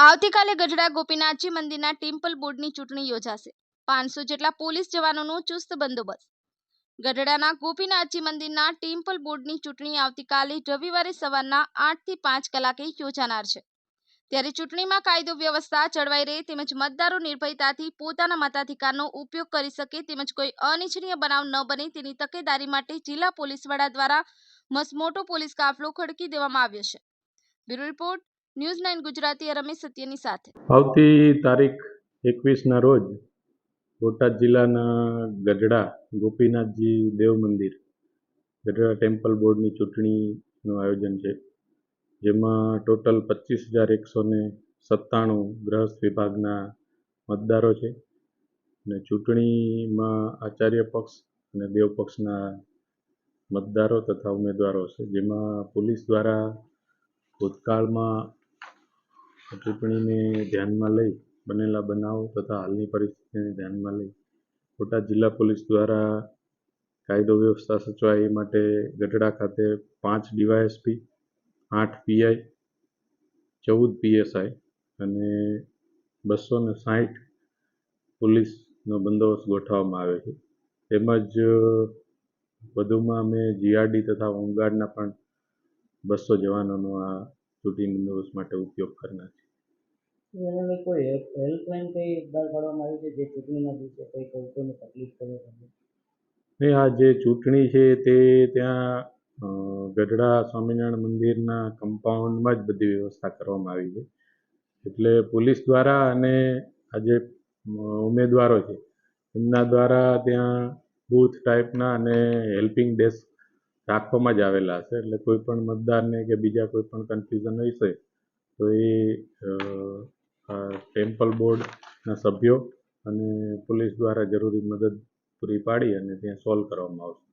આવતીકાલે ગઢડા ગોપીનાથજી મંદિરના ટેમ્પલ બોર્ડની ચૂંટણી યોજાશે. પાંચસો જેટલા પોલીસ જવાનોનો ચુસ્ત બંદોબસ્ત. ગઢડાના ગોપીનાથજી મંદિરના ટેમ્પલ બોર્ડની ચૂંટણી આવતીકાલે રવિવારે સવારના આઠથી પાંચ કલાકે યોજાનાર છે. ત્યારે ચૂંટણીમાં કાયદો વ્યવસ્થા જળવાઈ રહે તેમજ મતદારો નિર્ભયતાથી પોતાના મતાધિકારનો ઉપયોગ કરી શકે તેમજ કોઈ અનિચ્છનીય બનાવ ન બને તેની તકેદારી માટે જિલ્લા પોલીસ વડા દ્વારા મસમોટો પોલીસ કાફલો ખડકી દેવામાં આવ્યો છે. Bureau report news nine Gujarati Ramesh સત્યની સાથે. આવતી તારીખ એકવીસના રોજ બોટાદ જિલ્લાના ગઢડા ગોપીનાથજી દેવ મંદિર, ગઢડા ટેમ્પલ બોર્ડની ચૂંટણીનું આયોજન છે, જેમાં ટોટલ પચીસ હજાર એકસો ને સત્તાણું ગ્રહસ્થ વિભાગના મતદારો છે અને ચૂંટણીમાં આચાર્ય પક્ષ અને દેવ પક્ષના મતદારો તથા ઉમેદવારો છે, જેમાં પોલીસ દ્વારા ભૂતકાળમાં ચૂંટણીને ધ્યાનમાં લઈ બનેલા બનાવો તથા હાલની પરિસ્થિતિને ધ્યાનમાં લઈ બોટાદ જિલ્લા પોલીસ દ્વારા કાયદો વ્યવસ્થા સચવાય એ માટે ગઢડા ખાતે પાંચ ડીવાયએસપી, આઠ પીઆઈ, ચૌદ પીએસઆઈ અને બસો ને સાઠ પોલીસનો બંદોબસ્ત ગોઠવવામાં આવ્યો છે. તેમજ વધુમાં અમે જીઆરડી તથા હોમગાર્ડના પણ બસો જવાનોનો આ ચૂંટણી બંદોબસ્ત માટે ઉપયોગ કરનાર છે. એને કોઈ હેલ્પ હેલ્પલાઇન કંઈ બહાર પાડવામાં આવી છે? જે ચૂંટણીના દિવસે કંઈ કોઈને તકલીફ પડે તો? ને આ જે ચૂંટણી છે તે ત્યાં ગઢડા સ્વામિનારાયણ મંદિરના કમ્પાઉન્ડમાં જ બધી વ્યવસ્થા કરવામાં આવી છે. એટલે પોલીસ દ્વારા અને આ જે ઉમેદવારો છે એમના દ્વારા ત્યાં બૂથ ટાઈપના અને હેલ્પિંગ ડેસ્ક રાખવામાં જ આવેલા હશે એટલે કોઈ પણ મતદારને કે બીજા કોઈ પણ કન્ફ્યુઝન હશે, તો એ ટેમ્પલ બોર્ડના સભ્યો અને પોલીસ દ્વારા જરૂરી મદદ પૂરી પાડી અને ત્યાં સોલ્વ કરવામાં આવશે.